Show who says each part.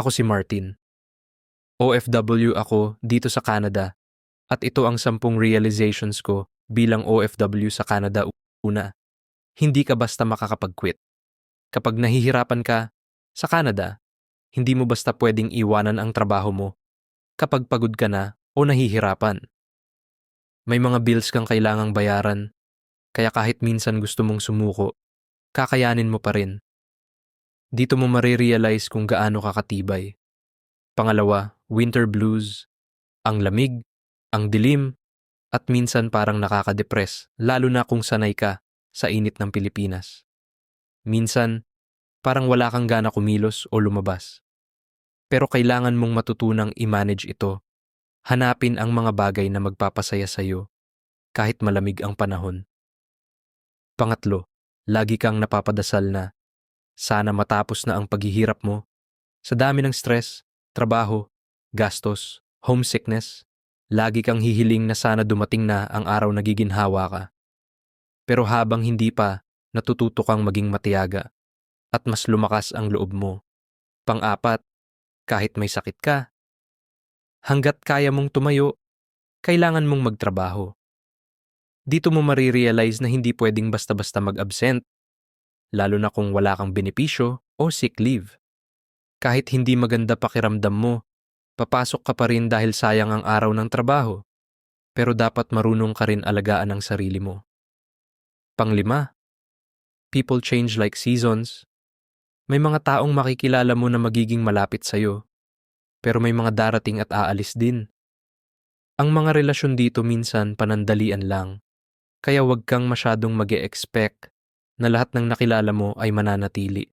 Speaker 1: Ako si Martin. OFW ako dito sa Canada at ito ang sampung realizations ko bilang OFW sa Canada. Una, hindi ka basta makakapag-quit. Kapag nahihirapan ka sa Canada, hindi mo basta pwedeng iwanan ang trabaho mo kapag pagod ka na o nahihirapan. May mga bills kang kailangang bayaran, kaya kahit minsan gusto mong sumuko, kakayanin mo pa rin. Dito mo marirealize kung gaano ka katibay. Pangalawa, winter blues. Ang lamig, ang dilim, at minsan parang nakakadepress, lalo na kung sanay ka sa init ng Pilipinas. Minsan, parang wala kang gana kumilos o lumabas. Pero kailangan mong matutunang i-manage ito. Hanapin ang mga bagay na magpapasaya sa'yo kahit malamig ang panahon. Pangatlo, lagi kang napapadasal na sana matapos na ang paghihirap mo. Sa dami ng stress, trabaho, gastos, homesickness, lagi kang hihiling na sana dumating na ang araw na giginhawa ka. Pero habang hindi pa, natututo kang maging matiyaga at mas lumakas ang loob mo. Pang-apat, kahit may sakit ka, hanggat kaya mong tumayo, kailangan mong magtrabaho. Dito mo marirealize na hindi pwedeng basta-basta mag-absent, lalo na kung wala kang benepisyo o sick leave. Kahit hindi maganda pakiramdam mo, papasok ka pa rin dahil sayang ang araw ng trabaho. Pero dapat marunong ka rin alagaan ang sarili mo. Panglima, people change like seasons. May mga taong makikilala mo na magiging malapit sa'yo, pero may mga darating at aalis din. Ang mga relasyon dito minsan panandalian lang, kaya wag kang masyadong mag expect na lahat ng nakilala mo ay mananatili.